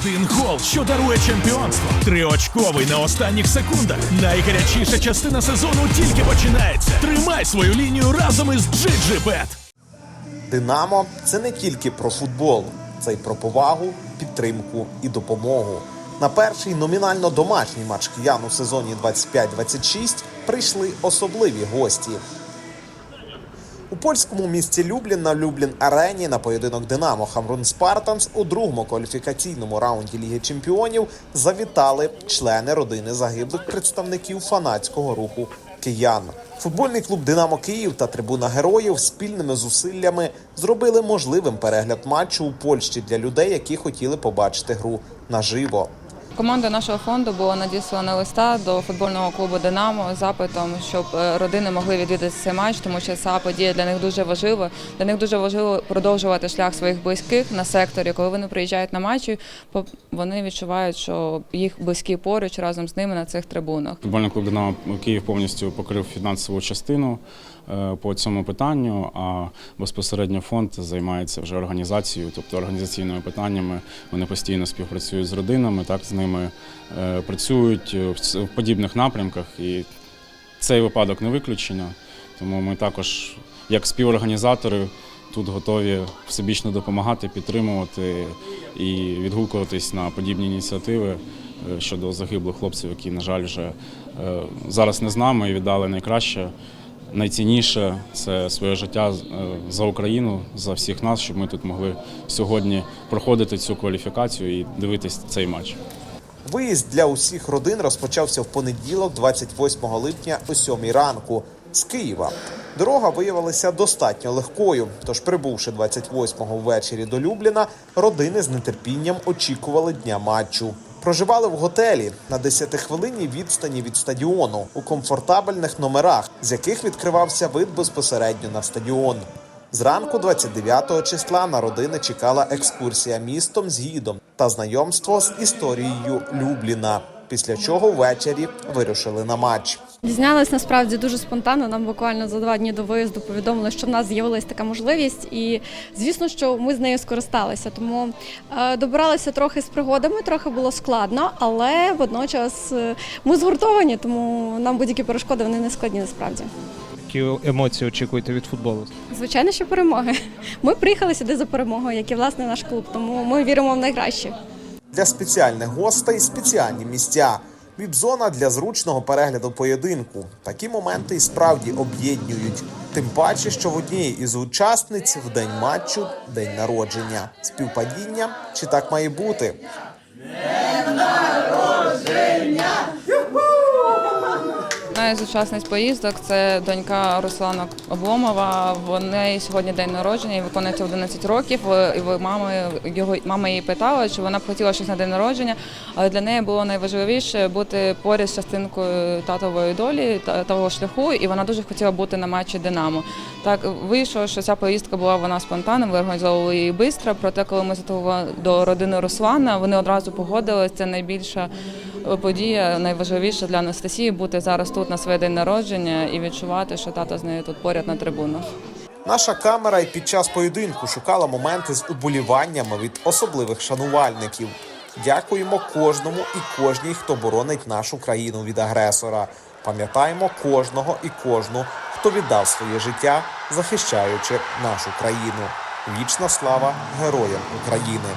Один гол, що дарує чемпіонство. Триочковий на останніх секундах. Найгарячіша частина сезону тільки починається. Тримай свою лінію разом із GGBet. Динамо це не тільки про футбол, це й про повагу, підтримку і допомогу. На перший номінально домашній матч киян у сезоні 25-26 прийшли особливі гості. У польському місті Люблін на Люблін Арені на поєдинок Динамо Хамрун Спартанс у другому кваліфікаційному раунді Ліги Чемпіонів завітали члени родини загиблих представників фанатського руху киян. Футбольний клуб Динамо Київ та трибуна героїв спільними зусиллями зробили можливим перегляд матчу у Польщі для людей, які хотіли побачити гру наживо. Команда нашого фонду була надіслана листа до футбольного клубу Динамо з запитом, щоб е, родини могли відвідати цей матч, тому що ця подія для них дуже важлива. Для них дуже важливо продовжувати шлях своїх близьких на секторі. Коли вони приїжджають на матчі, вони відчувають, що їх близькі поруч разом з ними на цих трибунах. Футбольний клуб Динамо Київ повністю покрив фінансову частину е, по цьому питанню, а безпосередньо фонд займається вже організацією, тобто організаційними питаннями. Вони постійно співпрацюють з родинами, так з ними е, працюють в подібних напрямках. І цей випадок не виключення. Тому ми також, як співорганізатори, тут готові всебічно допомагати, підтримувати і відгукуватись на подібні ініціативи е, щодо загиблих хлопців, які, на жаль, вже е, зараз не з нами і віддали найкраще. Найцінніше це своє життя е, за Україну, за всіх нас, щоб ми тут могли сьогодні проходити цю кваліфікацію і дивитись цей матч. Виїзд для усіх родин розпочався в понеділок, 28 липня о 7 ранку з Києва. Дорога виявилася достатньо легкою. Тож, прибувши 28-го ввечері до Любліна, родини з нетерпінням очікували дня матчу. Проживали в готелі на 10 хвилині відстані від стадіону у комфортабельних номерах, з яких відкривався вид безпосередньо на стадіон. Зранку 29 числа на родини чекала екскурсія містом з гідом та знайомство з історією Любліна. Після чого ввечері вирушили на матч. Дізналась насправді дуже спонтанно. Нам буквально за два дні до виїзду повідомили, що в нас з'явилася така можливість, і звісно, що ми з нею скористалися. Тому е, добиралися трохи з пригодами, трохи було складно, але водночас е, ми згуртовані, тому нам будь-які перешкоди вони не складні насправді. Які емоції очікуєте від футболу? Звичайно, що перемоги. Ми приїхали сюди за перемогою, як і власне наш клуб. Тому ми віримо в найкраще. Для спеціальних гостей спеціальні місця. Віп-зона для зручного перегляду поєдинку. Такі моменти і справді об'єднують. Тим паче, що в однієї із учасниць в день матчу день народження. Співпадіння чи так має бути? Одна із учасниць поїздок це донька Руслана Обломова. В неї сьогодні день народження, їй виконується 11 років. І мама його мама її питала, чи вона б хотіла щось на день народження, але для неї було найважливіше бути поряд з частинкою татової долі того шляху, і вона дуже хотіла бути на матчі Динамо. Так вийшло, що ця поїздка була вона спонтанна. Ми організовували її швидко. Проте, коли ми зателефонували до родини Руслана, вони одразу погодились. Це найбільша подія, найважливіша для Анастасії бути зараз тут на своє день народження і відчувати, що тато з нею тут поряд на трибунах. Наша камера і під час поєдинку шукала моменти з уболіваннями від особливих шанувальників. Дякуємо кожному і кожній, хто боронить нашу країну від агресора. Пам'ятаємо кожного і кожну, хто віддав своє життя, захищаючи нашу країну. Вічна слава героям України!